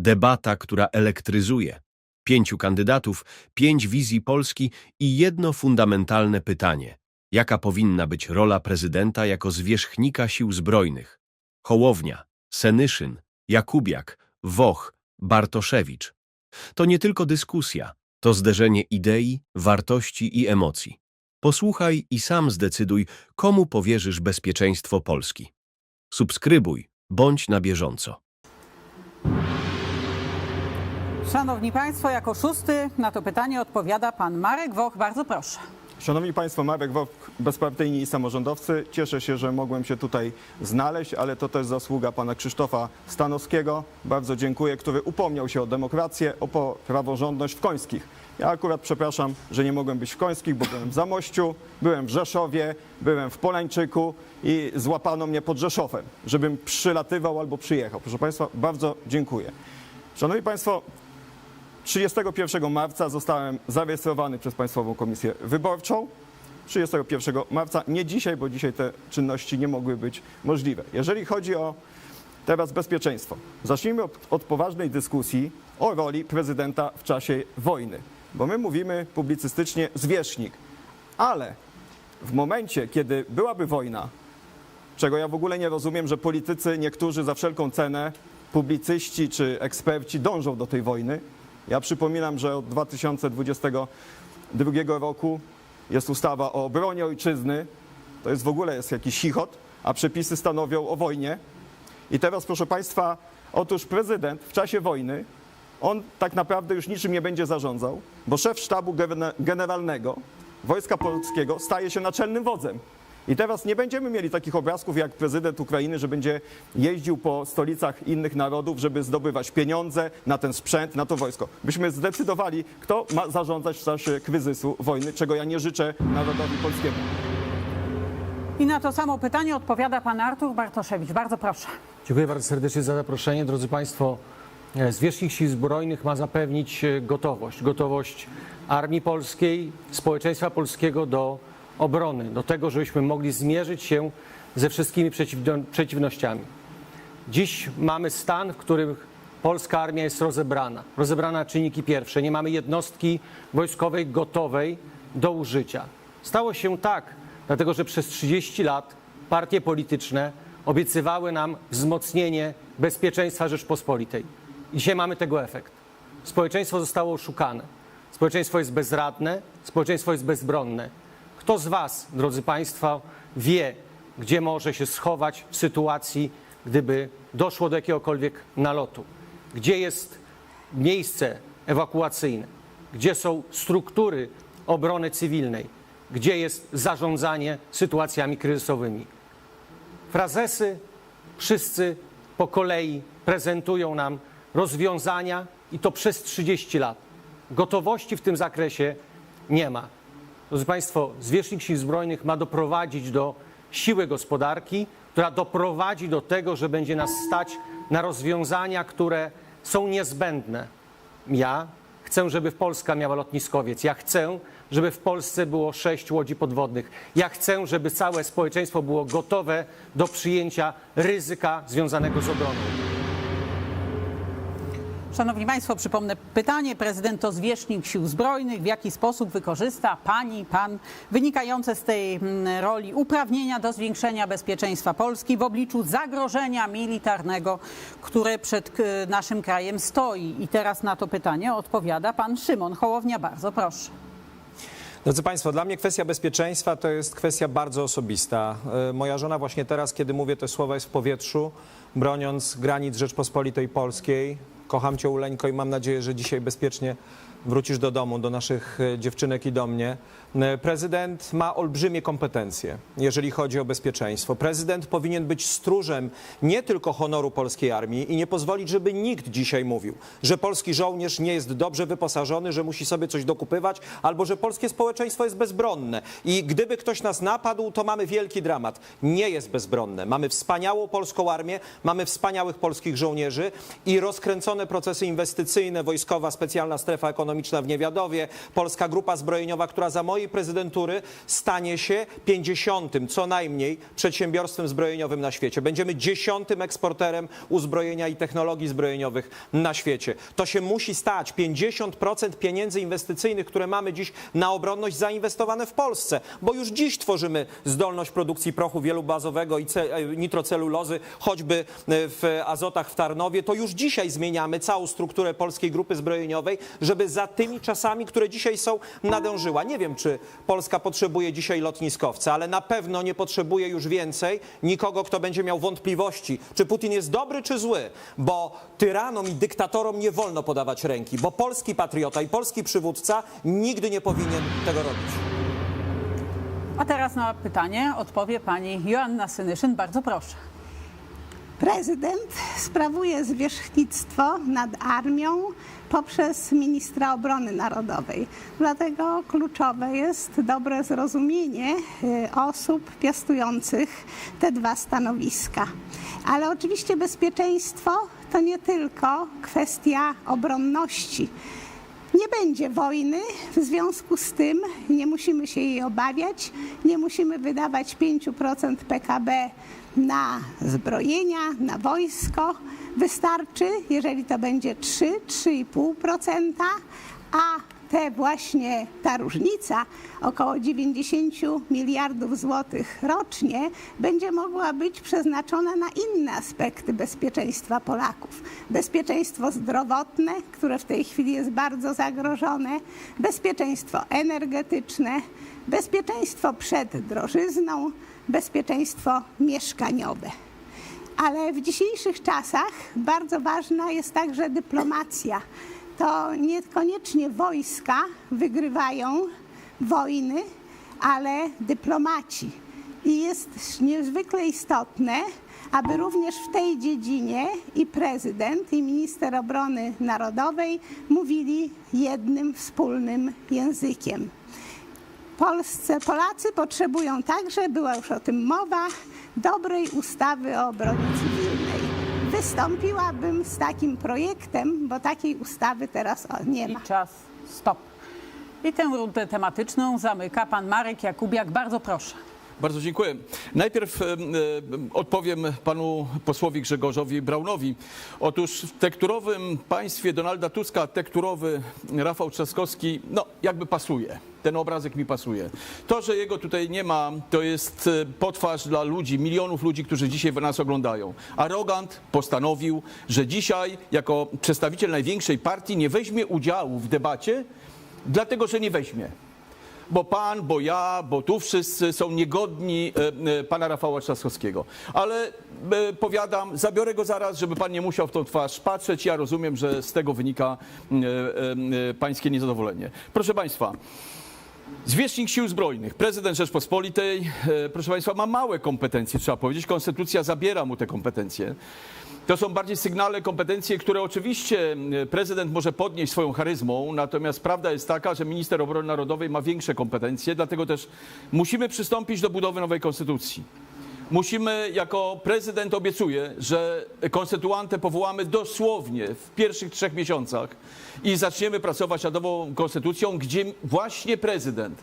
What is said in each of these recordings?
Debata, która elektryzuje. Pięciu kandydatów, pięć wizji Polski i jedno fundamentalne pytanie. Jaka powinna być rola prezydenta jako zwierzchnika sił zbrojnych? Hołownia, Senyszyn, Jakubiak, Woch, Bartoszewicz. To nie tylko dyskusja, to zderzenie idei, wartości i emocji. Posłuchaj i sam zdecyduj, komu powierzysz bezpieczeństwo Polski. Subskrybuj, bądź na bieżąco. Szanowni Państwo, jako szósty na to pytanie odpowiada pan Marek Woch. Bardzo proszę. Szanowni Państwo, Marek Wok, bezpartyjni i samorządowcy. Cieszę się, że mogłem się tutaj znaleźć, ale to też zasługa pana Krzysztofa Stanowskiego. Bardzo dziękuję, który upomniał się o demokrację, o praworządność w Końskich. Ja akurat przepraszam, że nie mogłem być w Końskich, bo byłem w Zamościu, byłem w Rzeszowie, byłem w Polańczyku i złapano mnie pod Rzeszowem, żebym przylatywał albo przyjechał. Proszę Państwa, bardzo dziękuję. Szanowni Państwo, 31 marca zostałem zarejestrowany przez Państwową Komisję Wyborczą. 31 marca, nie dzisiaj, bo dzisiaj te czynności nie mogły być możliwe. Jeżeli chodzi o teraz bezpieczeństwo, zacznijmy od, od poważnej dyskusji o roli prezydenta w czasie wojny, bo my mówimy publicystycznie zwierzchnik, ale w momencie, kiedy byłaby wojna, czego ja w ogóle nie rozumiem, że politycy niektórzy za wszelką cenę, publicyści czy eksperci dążą do tej wojny. Ja przypominam, że od 2022 roku jest ustawa o obronie ojczyzny. To jest w ogóle jest jakiś chichot, a przepisy stanowią o wojnie. I teraz, proszę Państwa, otóż prezydent w czasie wojny, on tak naprawdę już niczym nie będzie zarządzał, bo szef sztabu gene- generalnego Wojska Polskiego staje się naczelnym wodzem. I teraz nie będziemy mieli takich obrazków jak prezydent Ukrainy, że będzie jeździł po stolicach innych narodów, żeby zdobywać pieniądze na ten sprzęt, na to wojsko. Byśmy zdecydowali, kto ma zarządzać w czasie kryzysu wojny, czego ja nie życzę narodowi polskiemu. I na to samo pytanie odpowiada pan Artur Bartoszewicz. Bardzo proszę. Dziękuję bardzo serdecznie za zaproszenie. Drodzy Państwo, e, Zwierzchnik Sił Zbrojnych ma zapewnić e, gotowość. Gotowość Armii Polskiej, społeczeństwa polskiego do obrony, do tego, żebyśmy mogli zmierzyć się ze wszystkimi przeciwno, przeciwnościami. Dziś mamy stan, w którym polska armia jest rozebrana. Rozebrana na czynniki pierwsze. Nie mamy jednostki wojskowej gotowej do użycia. Stało się tak, dlatego że przez 30 lat partie polityczne obiecywały nam wzmocnienie bezpieczeństwa Rzeczpospolitej. I dzisiaj mamy tego efekt. Społeczeństwo zostało oszukane. Społeczeństwo jest bezradne, społeczeństwo jest bezbronne. Kto z Was, drodzy Państwo, wie, gdzie może się schować w sytuacji, gdyby doszło do jakiegokolwiek nalotu? Gdzie jest miejsce ewakuacyjne? Gdzie są struktury obrony cywilnej? Gdzie jest zarządzanie sytuacjami kryzysowymi? Frazesy wszyscy po kolei prezentują nam rozwiązania i to przez 30 lat. Gotowości w tym zakresie nie ma. Drodzy Państwo, zwierzchnik sił zbrojnych ma doprowadzić do siły gospodarki, która doprowadzi do tego, że będzie nas stać na rozwiązania, które są niezbędne. Ja chcę, żeby Polska miała lotniskowiec. Ja chcę, żeby w Polsce było sześć łodzi podwodnych. Ja chcę, żeby całe społeczeństwo było gotowe do przyjęcia ryzyka związanego z obroną. Szanowni Państwo, przypomnę pytanie. Prezydent to zwierzchnik sił zbrojnych. W jaki sposób wykorzysta pani, pan wynikające z tej mm, roli uprawnienia do zwiększenia bezpieczeństwa Polski w obliczu zagrożenia militarnego, które przed naszym krajem stoi? I teraz na to pytanie odpowiada pan Szymon Hołownia. Bardzo proszę. Drodzy Państwo, dla mnie kwestia bezpieczeństwa to jest kwestia bardzo osobista. E, Moja żona właśnie teraz, kiedy mówię te słowa, jest w powietrzu, broniąc granic Rzeczpospolitej Polskiej. Kocham Cię, Uleńko, i mam nadzieję, że dzisiaj bezpiecznie wrócisz do domu, do naszych e, dziewczynek i do mnie. E, Prezydent ma olbrzymie kompetencje, jeżeli chodzi o bezpieczeństwo. Prezydent powinien być stróżem nie tylko honoru polskiej armii i nie pozwolić, żeby nikt dzisiaj mówił, że polski żołnierz nie jest dobrze wyposażony, że musi sobie coś dokupywać, albo że polskie społeczeństwo jest bezbronne. I gdyby ktoś nas napadł, to mamy wielki dramat. Nie jest bezbronne. Mamy wspaniałą polską armię, mamy wspaniałych polskich żołnierzy i rozkręcone wzmożone procesy inwestycyjne, wojskowa specjalna strefa ekonomiczna w Niewiadowie, Polska Grupa Zbrojeniowa, która za mojej prezydentury stanie się 50. co najmniej przedsiębiorstwem zbrojeniowym na świecie. Będziemy dziesiątym eksporterem uzbrojenia i technologii zbrojeniowych na świecie. To się musi stać. 50% pieniędzy inwestycyjnych, które mamy dziś na obronność, zainwestowane w Polsce, bo już dziś tworzymy zdolność produkcji prochu wielobazowego i e, nitrocelulozy, choćby e, w azotach w Tarnowie. To już dzisiaj zmieniamy całą strukturę polskiej grupy zbrojeniowej, żeby za tymi czasami, które dzisiaj są, nadążyła. Nie wiem, czy Polska potrzebuje dzisiaj lotniskowca, ale na pewno nie potrzebuje już więcej nikogo, kto będzie miał wątpliwości, czy Putin jest dobry, czy zły, bo tyranom i dyktatorom nie wolno podawać ręki, bo polski patriota i polski przywódca nigdy nie powinien tego robić. A teraz na pytanie odpowie pani Joanna Senyszyn. Bardzo proszę. Prezydent sprawuje zwierzchnictwo nad armią poprzez ministra obrony narodowej. Dlatego kluczowe jest dobre zrozumienie y, osób piastujących te dwa stanowiska. Ale oczywiście bezpieczeństwo to nie tylko kwestia obronności. Nie będzie wojny, w związku z tym nie musimy się jej obawiać, nie musimy wydawać 5% PKB na zbrojenia, na wojsko. Wystarczy, jeżeli to będzie 3-3,5%, a te właśnie ta różnica, około 90 miliardów złotych rocznie, będzie mogła być przeznaczona na inne aspekty bezpieczeństwa Polaków. Bezpieczeństwo zdrowotne, które w tej chwili jest bardzo zagrożone, bezpieczeństwo energetyczne, bezpieczeństwo przed drożyzną, bezpieczeństwo mieszkaniowe. Ale w dzisiejszych czasach bardzo ważna jest także dyplomacja. To niekoniecznie wojska wygrywają wojny, ale dyplomaci. I jest niezwykle istotne, aby również w tej dziedzinie i prezydent, i minister obrony narodowej mówili jednym wspólnym językiem. Polsce, Polacy potrzebują także, była już o tym mowa, dobrej ustawy o obronie cywilnej. Wystąpiłabym z takim projektem, bo takiej ustawy teraz nie I ma. czas stop. I tę rundę tematyczną zamyka pan Marek Jakubiak. Bardzo proszę. Bardzo dziękuję. Najpierw odpowiem panu posłowi Grzegorzowi Braunowi. Otóż w tekturowym państwie Donalda Tuska tekturowy Rafał Trzaskowski, no jakby pasuje. Ten obrazek mi pasuje. To, że jego tutaj nie ma, to jest e, potwarz dla ludzi, milionów ludzi, którzy dzisiaj nas oglądają. Arogant postanowił, że dzisiaj jako przedstawiciel największej partii nie weźmie udziału w debacie, dlatego że nie weźmie bo pan, bo ja, bo tu wszyscy są niegodni e, e, pana Rafała Trzaskowskiego. Ale e, powiadam, zabiorę go zaraz, żeby pan nie musiał w tą twarz patrzeć. Ja rozumiem, że z tego wynika e, pańskie niezadowolenie. Proszę państwa. Zwierzchnik Sił Zbrojnych, prezydent Rzeczpospolitej, e, proszę Państwa, ma małe kompetencje, trzeba powiedzieć. Konstytucja zabiera mu te kompetencje. To są bardziej sygnalne kompetencje, które oczywiście e, prezydent może podnieść swoją charyzmą, natomiast prawda jest taka, że minister obrony narodowej ma większe kompetencje, dlatego też musimy przystąpić do budowy nowej konstytucji. Musimy, jako prezydent obiecuję, że konstytuantę powołamy dosłownie w pierwszych trzech miesiącach i zaczniemy pracować nad nową konstytucją, gdzie właśnie prezydent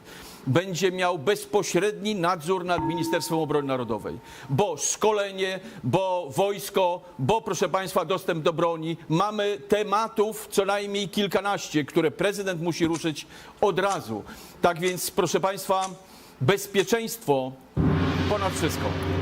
będzie miał bezpośredni nadzór nad Ministerstwem Obrony Narodowej. Bo szkolenie, bo wojsko, bo proszę Państwa dostęp do broni. Mamy tematów co najmniej kilkanaście, które prezydent musi ruszyć od razu. Tak więc proszę Państwa, bezpieczeństwo ponad wszystko.